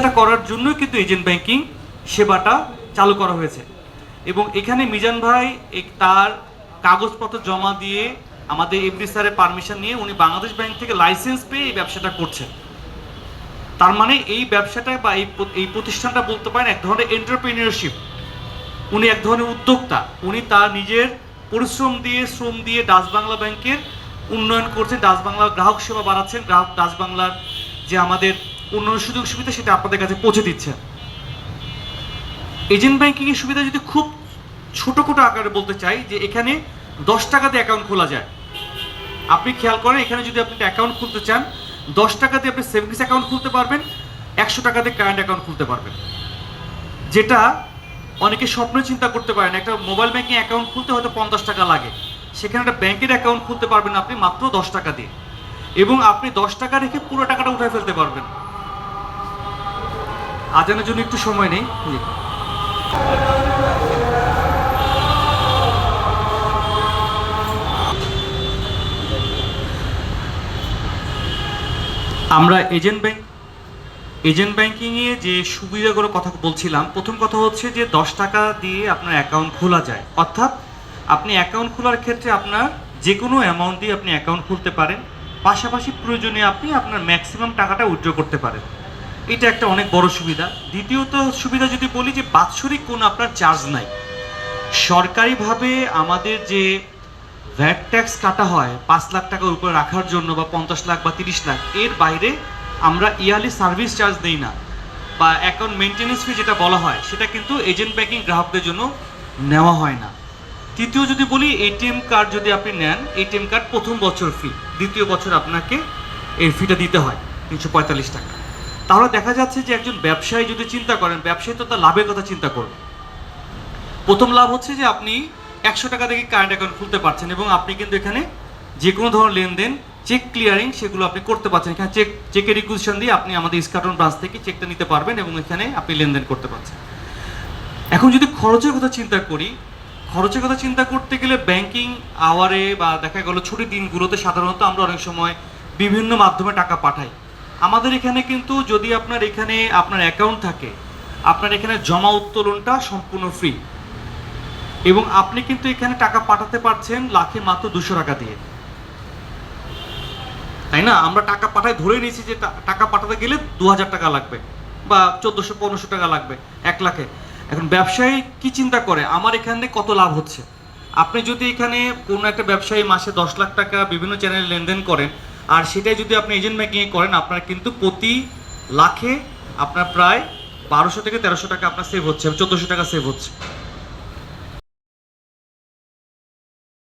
এটা করার জন্য কিন্তু এজেন্ট ব্যাংকিং সেবাটা চালু করা হয়েছে। এবং এখানে মিজান ভাই তার কাগজপত্র জমা দিয়ে আমাদের এমডি স্যারের পারমিশন নিয়ে উনি বাংলাদেশ ব্যাংক থেকে লাইসেন্স পেয়ে এই ব্যবসাটা করছেন। তার মানে এই ব্যবসাটা বা এই প্রতিষ্ঠানটা বলতে পারেন এক ধরনের এন্টারপ্রেনিয়রশিপ উনি এক ধরনের উদ্যোক্তা। উনি তার নিজের পরিশ্রম দিয়ে, শ্রম দিয়ে ডাচ বাংলা ব্যাংকের উন্নয়ন করছেন, ডাচ বাংলার গ্রাহক সেবা বাড়াচ্ছেন। গ্রাহক, ডাচ বাংলার যে আমাদের উন্নয়ন সুযোগ সুবিধা সেটা আপনাদের কাছে পৌঁছে দিচ্ছে। এজেন্ট ব্যাংকিং এর সুবিধা যদি খুব ছোট ছোট আকারে বলতে চাই যে এখানে দশ টাকাতে অ্যাকাউন্ট খোলা যায়। আপনি খেয়াল করেন, এখানে যদি আপনি অ্যাকাউন্ট খুলতে চান, দশ টাকাতে আপনি সেভিংস অ্যাকাউন্ট খুলতে পারবেন, একশো টাকাতে কারেন্ট অ্যাকাউন্ট খুলতে পারবেন। যেটা অনেকে স্বপ্ন চিন্তা করতে পারেন, একটা মোবাইল ব্যাংকিং অ্যাকাউন্ট খুলতে হয়তো পঞ্চাশ টাকা লাগে। সেখানে একটা ব্যাংকের অ্যাকাউন্ট খুলতে পারবেন আপনি মাত্র দশ টাকা দিয়ে। এবং আপনি দশ টাকা রেখে পুরো টাকাটা উঠে ফেলতে পারবেন। আজানের জন্য একটু সময় নেই। আমরা এজেন্ট ব্যাংক, এজেন্ট ব্যাংকিংয়ে যে সুবিধাগুলো কথা বলছিলাম, প্রথম কথা হচ্ছে যে দশ টাকা দিয়ে আপনার অ্যাকাউন্ট খোলা যায়। অর্থাৎ আপনি অ্যাকাউন্ট খোলার ক্ষেত্রে আপনার যে কোনো অ্যামাউন্ট দিয়ে আপনি অ্যাকাউন্ট খুলতে পারেন। পাশাপাশি প্রয়োজনে আপনি আপনার ম্যাক্সিমাম টাকাটা উইথড্র করতে পারেন। এটা একটা অনেক বড় সুবিধা। দ্বিতীয়ত সুবিধা যদি বলি যে বাৎসরিক কোনো আপনার চার্জ নাই। সরকারিভাবে আমাদের যে ভ্যাট ট্যাক্স কাটা হয় পাঁচ লাখ টাকার উপরে রাখার জন্য বা পঞ্চাশ লাখ বা তিরিশ লাখ, এর বাইরে আমরা ইয়ারলি সার্ভিস চার্জ দিই না। বা অ্যাকাউন্ট মেনটেন্যান্স ফি যেটা বলা হয়, সেটা কিন্তু এজেন্ট ব্যাংকিং গ্রাহকদের জন্য নেওয়া হয় না। তৃতীয় যদি বলি, এটিএম কার্ড যদি আপনি নেন, এটিএম কার্ড প্রথম বছর ফি দ্বিতীয় বছর আপনাকে এর ফিটা দিতে হয়, তিনশো পঁয়তাল্লিশ টাকা। তাহলে দেখা যাচ্ছে যে একজন ব্যবসায়ী যদি চিন্তা করেন, ব্যবসায়ী তো তার লাভের কথা চিন্তা করবে। প্রথম লাভ হচ্ছে যে আপনি একশো টাকা থেকে কারেন্ট অ্যাকাউন্ট খুলতে পারছেন এবং আপনি কিন্তু এখানে যে কোনো ধরনের লেনদেন চেক ক্লিয়ারিং সেগুলো আপনি করতে পারছেন। এখানে চেক চেকের রিকুইজিশন দিয়ে আপনি আমাদের ইস্কাটন ব্রাঞ্চ থেকে চেকটা নিতে পারবেন এবং এখানে আপনি লেনদেন করতে পারছেন। এখন যদি খরচের কথা চিন্তা করি, খরচের কথা চিন্তা করতে গেলে ব্যাংকিং আওয়ারে বা দেখা গেল ছুটির দিনগুলোতে সাধারণত আমরা অনেক সময় বিভিন্ন মাধ্যমে টাকা পাঠাই। আমাদের এখানে কিন্তু যদি আপনার এখানে আপনার অ্যাকাউন্ট থাকে, আপনার এখানে জমা উত্তোলনটা সম্পূর্ণ ফ্রি এবং আপনি কিন্তু এখানে টাকা পাঠাতে পারছেন লাখে মাত্র দুশো টাকা দিয়ে। তাই না? আমরা টাকা পাঠায় ধরে নিয়েছি যে টাকা পাঠাতে গেলে দু হাজার টাকা লাগবে বা চোদ্দোশো, পনেরোশো টাকা লাগবে, এক লাখে। এখন ব্যবসায়ী কি চিন্তা করে? আমার এখানে কত লাভ হচ্ছে? আপনি যদি এখানে কোনো একটা ব্যবসায়ী মাসে দশ লাখ টাকা বিভিন্ন চ্যানেলে লেনদেন করেন আর সেটাই যদি আপনি এজেন্ট ব্যাঙ্কিংয়ে করেন, আপনার কিন্তু প্রতি লাখে আপনার প্রায় বারোশো থেকে তেরোশো টাকা আপনার সেভ হচ্ছে, চোদ্দোশো টাকা সেভ হচ্ছে।